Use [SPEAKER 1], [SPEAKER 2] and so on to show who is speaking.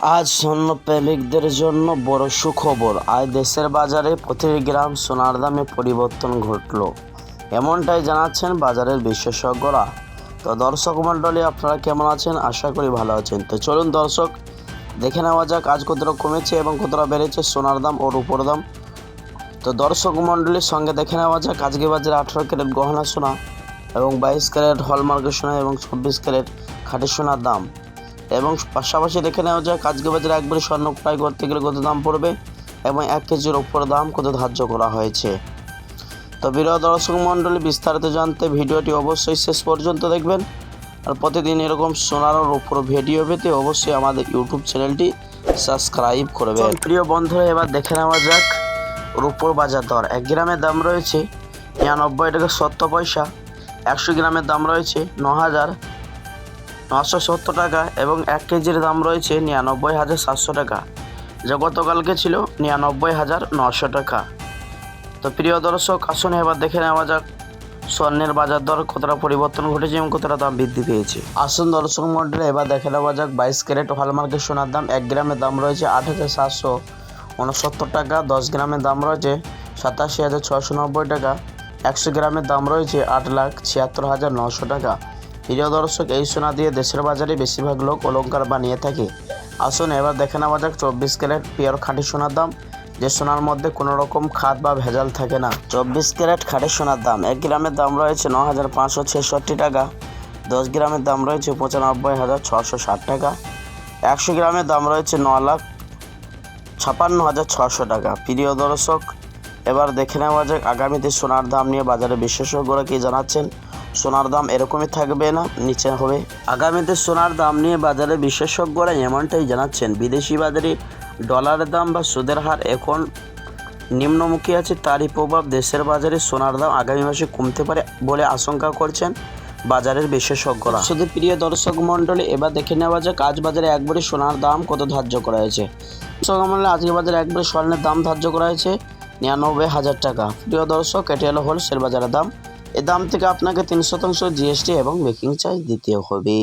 [SPEAKER 1] আজ স্বর্ণ প্রেমিকদের জন্য বড় সুখবর। আজ দেশের বাজারে প্রতি গ্রাম সোনার দামে পরিবর্তন ঘটল। এমনটাই জানাচ্ছেন বাজারের বিশেষজ্ঞরা। তো দর্শক মণ্ডলী, আপনারা কেমন আছেন? আশা করি ভালো আছেন। তো চলুন দর্শক, দেখে নেওয়া যাক আজ কতটা কমেছে এবং কতটা বেড়েছে সোনার দাম ও রূপোর দাম। তো দর্শক মণ্ডলীর সঙ্গে দেখে নেওয়া যাক আজকে বাজারে আঠারো ক্যারেট গহনা সোনা এবং বাইশ ক্যারেট হলমার্কের সোনা এবং চব্বিশ ক্যারেট খাঁটি সোনার দাম। এবং পাশাপাশি দেখে নেওয়া যাক আজকে বাজারে একবারে স্বর্ণ ক্রয় করতে গেলে কত দাম পড়বে এবং এক কেজির ওপর দাম কত ধার্য করা হয়েছে। তো বিরোধ দর্শক মণ্ডলী, বিস্তারিত জানতে ভিডিওটি অবশ্যই শেষ পর্যন্ত দেখবেন। আর প্রতিদিন এরকম সোনার উপর ভিডিও পেতে অবশ্যই আমাদের ইউটিউব চ্যানেলটি সাবস্ক্রাইব করবেন। প্রিয় বন্ধুরা, এবার দেখে নেওয়া যাক রূপোর বাজার দর। এক গ্রামের দাম রয়েছে নিরানব্বই টাকা সত্তর পয়সা, একশো গ্রামের দাম রয়েছে ন হাজার নশো সত্তর টাকা এবং এক কেজির দাম রয়েছে নিরানব্বই হাজার সাতশো টাকা। যা গতকালকে ছিল নিরানব্বই হাজার নশো টাকা। তো প্রিয় দর্শক, আসুন এবার দেখে নেওয়া যাক স্বর্ণের বাজার দর কতটা পরিবর্তন ঘটেছে এবং কতটা দাম বৃদ্ধি পেয়েছে। আসুন দর্শক মন্ডলে, এবার দেখে নেওয়া যাক বাইশ ক্যারেট হলমার্কের সোনার দাম। এক গ্রামের দাম রয়েছে আট হাজার সাতশো উনসত্তর টাকা, দশ গ্রামের দাম রয়েছে সাতাশি হাজার ছশো নব্বই টাকা, একশো গ্রামের দাম রয়েছে আট লাখ ছিয়াত্তর হাজার নশো টাকা। প্রিয় দর্শক, এই সোনা দিয়ে দেশের বাজারে বেশিরভাগ লোক অলঙ্কার বানিয়ে থাকে। আসুন এবার দেখে নেওয়া যাক চব্বিশ ক্যারেট পিওর খাঁটি সোনার দাম। যে সোনার মধ্যে কোনো রকম খাদ বা ভেজাল থাকে না। চব্বিশ ক্যারেট খাঁটি সোনার দাম। এক গ্রামের দাম রয়েছে ন হাজার পাঁচশো ছেষট্টি টাকা। দশ গ্রামের দাম রয়েছে পঁচানব্বই হাজার ছশো ষাট টাকা। একশো গ্রামের দাম রয়েছে ন লাখ ছাপান্ন হাজার ছশো টাকা। প্রিয় দর্শক, এবার দেখে নেওয়া যাক আগামীতে সোনার দাম নিয়ে বাজারে বিশেষজ্ঞরা কি জানাচ্ছেন। সোনার দাম এরকমই থাকবে না, নিচে হবে। আগামীতে সোনার দাম নিয়ে বাজারে বিশেষজ্ঞরা এমনটাই জানাচ্ছেন। বিদেশি বাজারে ডলারের দাম বা সুদের হার এখন নিম্নমুখী আছে, তারই প্রভাব দেশের বাজারে সোনার দাম আগামী মাসে কমতে পারে বলে আশঙ্কা করছেন বাজারের বিশেষজ্ঞরা। শুধু প্রিয় দর্শক মণ্ডলী, এবার দেখে নেওয়া যাক আজ বাজারে একবারে সোনার দাম কত ধার্য করা হয়েছে। দর্শক মণ্ডলী, আজকে বাজারে একবারে স্বর্ণের দাম ধার্য করা হয়েছে নিরানব্বই হাজার টাকা। প্রিয় দর্শক, এটি হলো হোলসেল বাজারের দাম। এ দাম থেকে আপনাকে তিন শতাংশ জিএসটি এবং মেকিং চার্জ দিতে হবে।